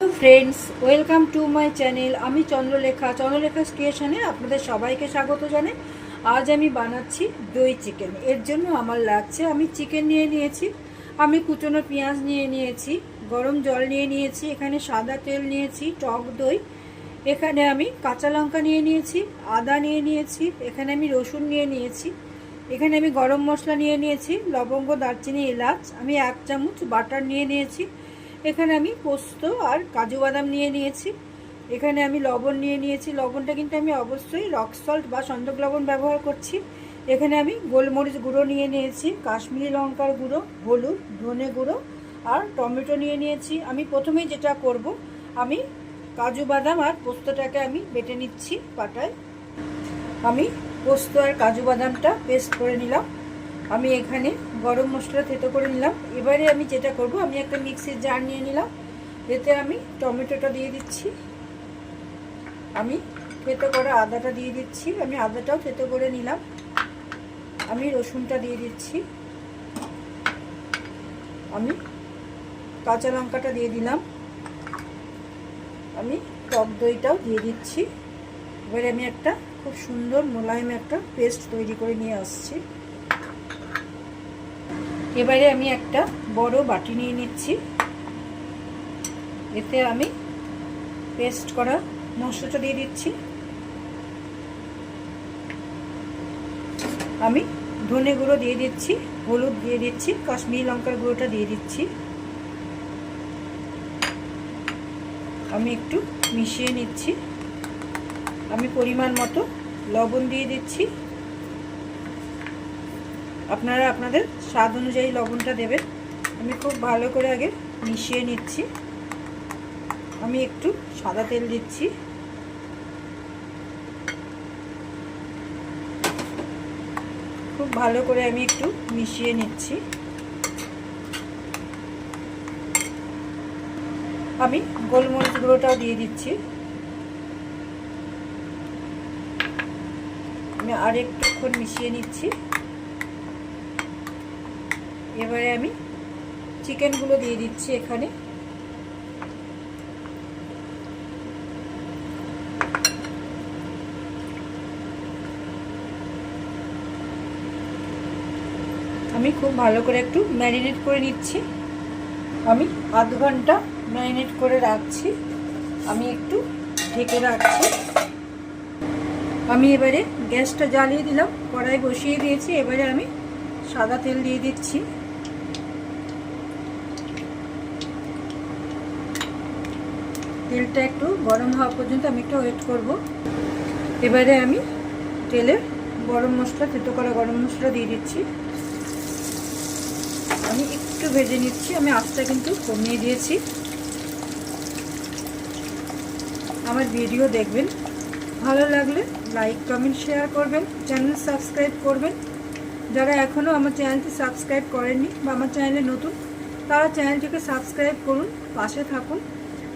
Hello friends welcome to my channel আমি চন্দ্রলেখা। চন্দ্রলেখা ক্রিয়েশনে আপনাদের সবাইকে স্বাগত জানাই। আজ আমি বানাচ্ছি দই চিকেন। এর জন্য আমার লাগছে, আমি চিকেন নিয়ে নিয়েছি, আমি কুচনো পেঁয়াজ নিয়ে নিয়েছি, গরম জল নিয়ে নিয়েছি, এখানে সাদা তেল নিয়েছি, টক দই, এখানে আমি কাঁচা লঙ্কা নিয়ে নিয়েছি, আদা নিয়ে নিয়েছি, এখানে আমি রসুন নিয়ে নিয়েছি, এখানে আমি গরম মশলা নিয়ে নিয়েছি, লবঙ্গ, দারচিনি, এলাচ, আমি এক চামচ বাটার নিয়ে নিয়েছি এখানে আমি পোস্ত আর কাজু বাদাম নিয়ে নিয়েছি। এখানে আমি লবণ নিয়ে নিয়েছি। লবণটা কিন্তু আমি অবশ্যই রক সল্ট বা সন্দক লবণ ব্যবহার করছি। এখানে আমি গোলমরিচ গুঁড়ো নিয়ে নিয়েছি, কাশ্মীরি লঙ্কার গুঁড়ো, হলুদ, ধনে গুঁড়ো আর টমেটো নিয়ে নিয়েছি। আমি প্রথমেই যেটা করব, আমি কাজু বাদাম আর পোস্তটাকে আমি বেটে নিচ্ছি পাটায়। আমি পোস্ত আর কাজু বাদামটা পেস্ট করে নিলাম। আমি এখানে গরম মশলা থেতো করে নিলাম। এবারে আমি যেটা করব, আমি একটা মিক্সির জার নিয়ে নিলাম। এতে আমি টমেটোটা দিয়ে দিচ্ছি। আমি থেতো করা আদাটা দিয়ে দিচ্ছি। আমি আদাটাও থেতো করে নিলাম। আমি রসুনটা দিয়ে দিচ্ছি। আমি কাঁচা লঙ্কাটা দিয়ে দিলাম। আমি টক দইটাও দিয়ে দিচ্ছি। এবারে আমি একটা খুব সুন্দর মোলায়েম একটা পেস্ট তৈরি করে নিয়ে আসছি। এবারে আমি একটা বড় বাটি নিয়ে নিচ্ছি। এতে আমি পেস্ট করা মশলাটা দিয়ে দিচ্ছি। আমি ধনে গুঁড়ো দিয়ে দিচ্ছি, হলুদ দিয়ে দিচ্ছি, কাশ্মীরি লঙ্কার গুঁড়োটা দিয়ে দিচ্ছি। আমি একটু মিশিয়ে নিচ্ছি। আমি পরিমাণ মতো লবণ দিয়ে দিচ্ছি। আপনারা আপনাদের স্বাদ অনুযায়ী লবণটা দেবেন। আমি খুব ভালো করে আগে মিশিয়ে নিচ্ছি। আমি একটু সাদা তেল দিচ্ছি। খুব ভালো করে আমি একটু মিশিয়ে নিচ্ছি। আমি গোলমরিচ গুঁড়োটাও দিয়ে দিচ্ছি। আমি আর একটুক্ষণ মিশিয়ে নিচ্ছি। এবারে আমি চিকেনগুলো দিয়ে দিচ্ছি এখানে। আমি খুব ভালো করে একটু ম্যারিনেট করে নিচ্ছি। আমি আধ ঘণ্টা ম্যারিনেট করে রাখছি। আমি একটু ঢেকে রাখছি। আমি এবারে গ্যাসটা জ্বালিয়ে দিলাম, কড়াই বসিয়ে দিয়েছি। এবারে আমি সাদা তেল দিয়ে দিচ্ছি। তেলটা একটু গরম হওয়া পর্যন্ত আমি একটু ওয়েট করব। এবারে আমি তেলে গরম মশলা, তেতো করা গরম মশলা দিয়ে দিচ্ছি। আমি একটু ভেজে নিচ্ছি, আমি আঁচটা কিন্তু কমিয়ে দিয়েছি। আমার ভিডিও দেখবেন। ভালো লাগলে লাইক কমেন্ট শেয়ার করবেন চ্যানেল সাবস্ক্রাইব করবেন। যারা এখনও আমার চ্যানেলটি সাবস্ক্রাইব করেননি বা আমার চ্যানেলে নতুন, তারা চ্যানেলটিকে সাবস্ক্রাইব করুন, পাশে থাকুন।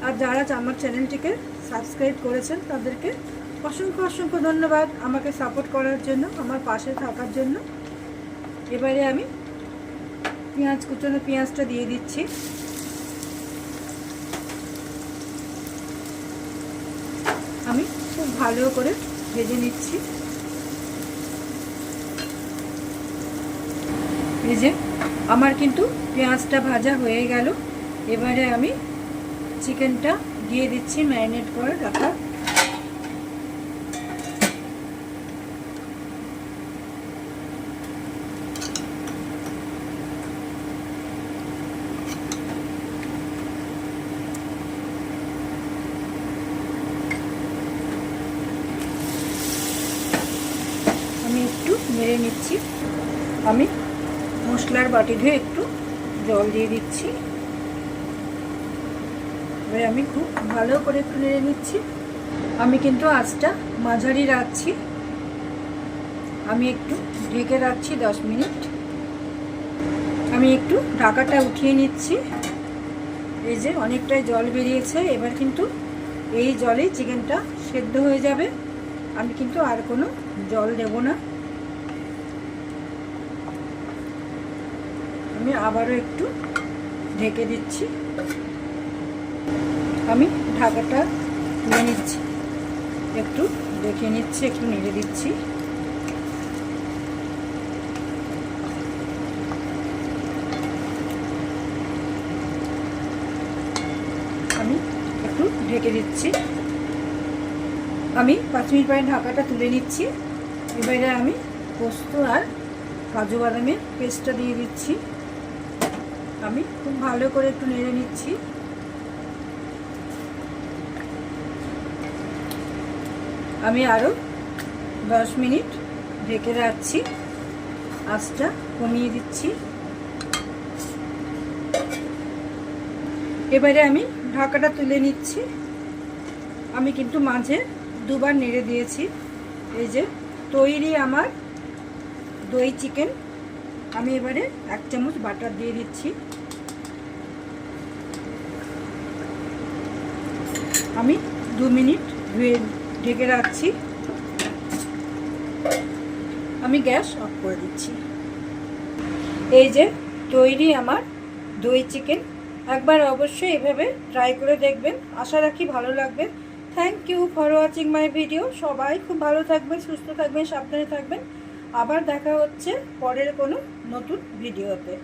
আর যারা আমার চ্যানেলটিকে সাবস্ক্রাইব করেছেন তাদেরকে অসংখ্য অসংখ্য ধন্যবাদ আমাকে সাপোর্ট করার জন্য, আমার পাশে থাকার জন্য। এবারে আমি পেঁয়াজ, কুচনো পেঁয়াজটা দিয়ে দিচ্ছি। আমি খুব ভালো করে ভেজে নিচ্ছি। ভেজে আমার কিন্তু পেঁয়াজটা ভাজা হয়ে গেল। এবারে আমি চিকেনটা দিয়ে দিচ্ছি ম্যারিনেট করে রাখা। আমি একটু নেড়ে নিচ্ছি। আমি মশলার বাটি ধুয়ে একটু জল দিয়ে দিচ্ছি। এবার আমি খুব ভালো করে নেড়ে নিচ্ছি। আমি কিন্তু আঁচটা মাঝারি রাখছি। আমি একটু ঢেকে রাখছি দশ মিনিট। আমি একটু ঢাকাটা উঠিয়ে নিচ্ছি। এই যে অনেকটাই জল বেরিয়েছে, এবার কিন্তু এই জলে চিকেনটা সেদ্ধ হয়ে যাবে। আমি কিন্তু আর কোনো জল দেব না। আমি আবারও একটু ঢেকে দিচ্ছি। আমি ঢাকাটা তুলে নিচ্ছি। একটু দেখে নিচ্ছি, একটু নেড়ে দিচ্ছি। আমি একটু ঢেকে দিচ্ছি। আমি পাঁচ মিনিট পরে ঢাকাটা তুলে নিচ্ছি। এবারে আমি পোস্ত আর কাজু বাদামের পেস্টটা দিয়ে দিচ্ছি। আমি খুব ভালো করে একটু নেড়ে নিচ্ছি। আমি আরও দশ মিনিট ঢেকে রাখছি। আঁচটা কমিয়ে দিচ্ছি। এবারে আমি ঢাকাটা তুলে নিচ্ছি। আমি কিন্তু মাঝে দুবার নেড়ে দিয়েছি। এই যে তৈরি আমার দই চিকেন। আমি এবারে এক চামচ বাটার দিয়ে দিচ্ছি। আমি দু মিনিট ধুয়ে ঢেকে রাখছি। আমি গ্যাস অফ করে দিচ্ছি। এই যে, তৈরি আমার দই চিকেন। একবার অবশ্যই এভাবে ট্রাই করে দেখবেন। আশা রাখি ভালো লাগবে। Thank you for watching my video সবাই খুব ভালো থাকবেন, সুস্থ থাকবেন, সাবধানে থাকবেন। আবার দেখা হচ্ছে পরের কোনো নতুন ভিডিওতে